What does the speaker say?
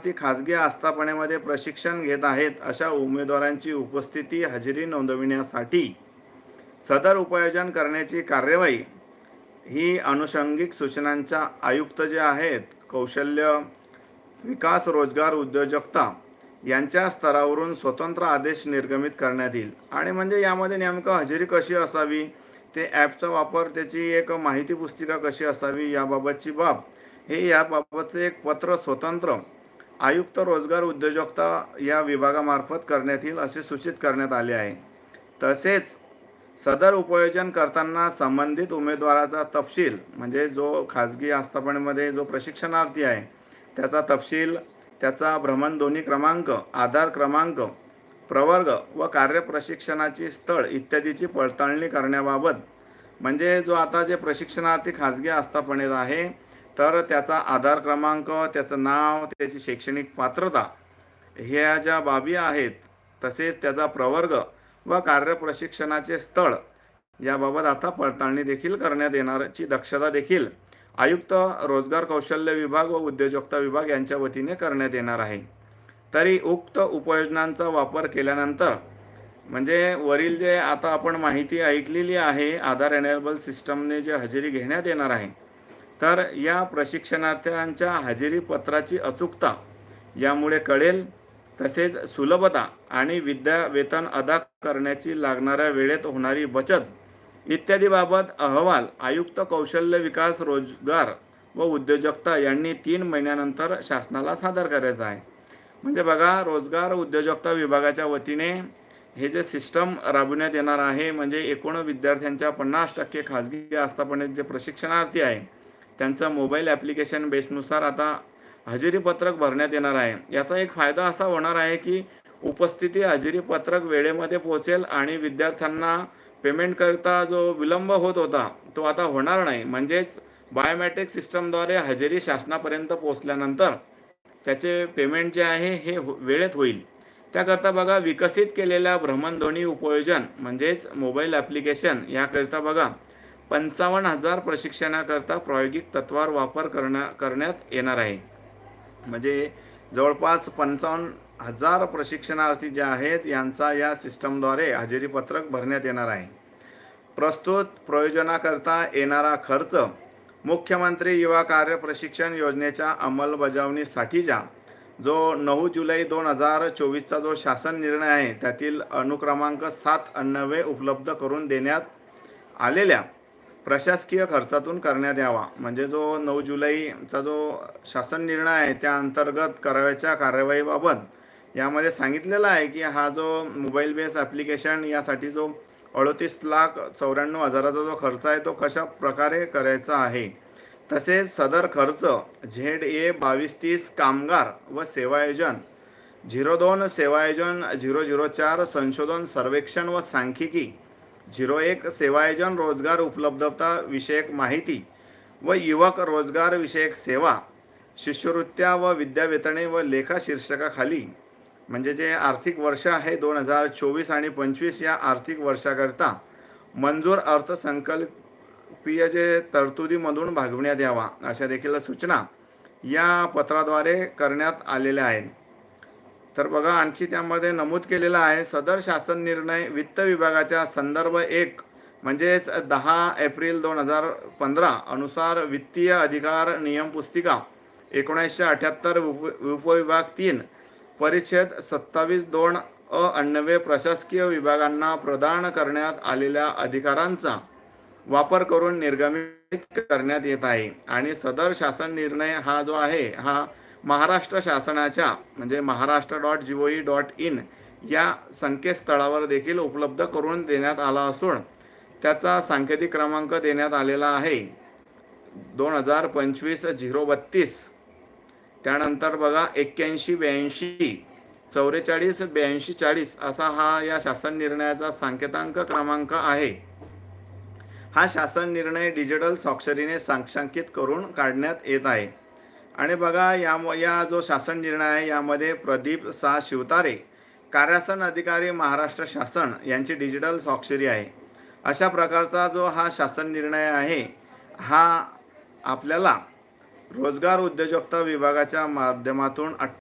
विद्यार्थी खाजगी आस्थापनेमध्ये प्रशिक्षण घेत आहेत अशा उमेदवारांची उपस्थिती हजेरी नोंदविण्यासाठी सदर उपयोजन करण्याची कार्यवाही ही अनुषंगिक सूचनांच्या आयुक्त जे आहेत कौशल्य विकास रोजगार उद्योजकता यांच्या स्तरावरून स्वतंत्र आदेश निर्गमित करण्यात येईल. आणि म्हणजे यामध्ये नेमकं हजेरी कशी असावी ते ॲपचा वापर त्याची एक माहिती पुस्तिका कशी असावी याबाबतची बाब हे याबाबतचं एक पत्र स्वतंत्र आयुक्त रोजगार उद्योजकता या विभागामार्फत करण्यात येईल असे सूचित करण्यात आले आहे. तसेच सदर उपयोजन करताना संबंधित उमेदवाराचा तपशील म्हणजे जो खाजगी आस्थापनेमध्ये जो प्रशिक्षणार्थी आहे त्याचा तपशील त्याचा भ्रमणध्वनी क्रमांक आधार क्रमांक प्रवर्ग व कार्यप्रशिक्षणाची स्थळ इत्यादीची पडताळणी करण्याबाबत म्हणजे जो आता जे प्रशिक्षणार्थी खाजगी आस्थापनेत आहे तर त्याचा आधार क्रमांक त्याचं नाव त्याची शैक्षणिक पात्रता ह्या ज्या बाबी आहेत तसेच त्याचा प्रवर्ग व कार्यप्रशिक्षणाचे स्थळ याबाबत आता पडताळणी देखील करण्यात येणारची दक्षता देखील आयुक्त रोजगार कौशल्य विभाग व उद्योजकता विभाग यांच्या वतीने करण्यात येणार आहे. तरी उक्त उपयोजनांचा वापर केल्यानंतर म्हणजे वरील जे आता आपण माहिती ऐकलेली आहे आधार एनेबल सिस्टमने जे हजेरी घेण्यात येणार आहे तर या प्रशिक्षणार्थ्यांच्या हजेरी पत्राची अचूकता यामुळे कळेल. तसेच सुलभता आणि विद्या वेतन अदा करण्याची लागणाऱ्या वेळेत होणारी बचत इत्यादी बाबत अहवाल आयुक्त कौशल्य विकास रोजगार व उद्योजकता यांनी तीन महिन्यानंतर शासनाला सादर करायचा आहे. म्हणजे बघा रोजगार उद्योजकता विभागाच्या वतीने हे जे सिस्टम राबविण्यात येणार आहे म्हणजे एकूण विद्यार्थ्यांच्या पन्नास टक्के खाजगी आस्थापनेत जे प्रशिक्षणार्थी आहे त्यांचा मोबाईल ॲप्लिकेशन बेसनुसार आता हजेरी पत्रक भरण्यात येणार आहे. याचा एक फायदा असा होणार आहे की उपस्थिती हजेरी पत्रक वेळेमध्ये पोहोचेल आणि विद्यार्थ्यांना पेमेंट करता जो विलंब होत होता तो आता होणार नाही. म्हणजेच बायोमॅट्रिक सिस्टमद्वारे हजेरी शासनापर्यंत पोहोचल्यानंतर त्याचे पेमेंट जे आहे हे हो, वेळेत होईल. त्याकरता बघा विकसित केलेल्या भ्रमणध्वनी उपयोजन म्हणजेच मोबाईल ॲप्लिकेशन याकरिता बघा पंचावन्न हजार प्रशिक्षणाकरता प्रायोगिक तत्वावर वापर करण्या करण्यात येणार आहे. म्हणजे जवळपास पंचावन्न हजार प्रशिक्षणार्थी जे आहेत यांचा या सिस्टमद्वारे हजेरी पत्रक भरण्यात येणार आहे. प्रस्तुत प्रयोजनाकरता येणारा खर्च मुख्यमंत्री युवा कार्य प्रशिक्षण योजनेच्या अंमलबजावणीसाठीच्या जो नऊ जुलै दोन हजार चोवीसचा जो शासन निर्णय आहे त्यातील अनुक्रमांक सात अन्नवे उपलब्ध करून देण्यात आलेल्या प्रशासकीय खर्चातून करण्यात यावा. म्हणजे जो नऊ जुलैचा जो शासन निर्णय आहे त्या अंतर्गत करावयाच्या कार्यवाहीबाबत यामध्ये सांगितलेलं आहे की हा जो मोबाईल बेस ॲप्लिकेशन यासाठी जो अडतीस लाख चौऱ्याण्णव हजाराचा जो खर्च आहे तो कशा प्रकारे करायचा आहे? तसेच सदर खर्च झेड ए बावीस तीस कामगार व सेवायोजन झिरो दोन सेवायोजन झिरो झिरो चार संशोधन सर्वेक्षण व सांख्यिकी झिरो एक सेवायोजन रोजगार उपलब्धता विषयक माहिती व युवक रोजगार विषयक सेवा शिष्यवृत्त्या व विद्यावेतने व लेखा शीर्षकाखाली म्हणजे जे आर्थिक वर्ष आहे दोन हजार चोवीस आणि पंचवीस या आर्थिक वर्षाकरता मंजूर अर्थसंकल्पीय जे तरतुदीमधून भागविण्यात यावा अशा देखील सूचना या पत्राद्वारे करण्यात आलेल्या आहेत. तर बघा आणखी त्यामध्ये नमूद केलेलं आहे सदर शासन निर्णय वित्त विभागाच्या संदर्भ एक म्हणजेच दहा एप्रिल दोन हजार पंधरा अनुसार वित्तीय अधिकार नियम पुस्तिका एकोणीसशे अठ्याहत्तर उप उपविभाग तीन परिच्छेद सत्तावीस दोन अ अण्णवे प्रशासकीय विभागांना प्रदान करण्यात आलेल्या अधिकारांचा वापर करून निर्गमित करण्यात येत आहे. आणि सदर शासन निर्णय हा जो आहे हा महाराष्ट्र शासनाच्या म्हणजे Maharashtra dot G O E dot in या संकेतस्थळावर देखील उपलब्ध करून देण्यात आला असून त्याचा सांकेतिक क्रमांक देण्यात आलेला आहे. दोन हजार पंचवीस झिरो बत्तीस. त्यानंतर बघा एक्क्याऐंशी ब्याऐंशी चौवेचाळीस ब्याऐंशी चाळीस असा हा या शासन निर्णयाचा सांकेतांक क्रमांक आहे. हा शासन निर्णय डिजिटल स्वाक्षरीने सांक्षांकित करून काढण्यात येत आहे. आणि बघा या या जो शासन निर्णय आहे यामध्ये प्रदीप सा शिवतारे कार्यासन अधिकारी महाराष्ट्र शासन यांची डिजिटल स्वाक्षरी आहे. अशा प्रकारचा जो हा शासन निर्णय आहे हा आपल्याला रोजगार उद्योजकता विभागाच्या माध्यमातून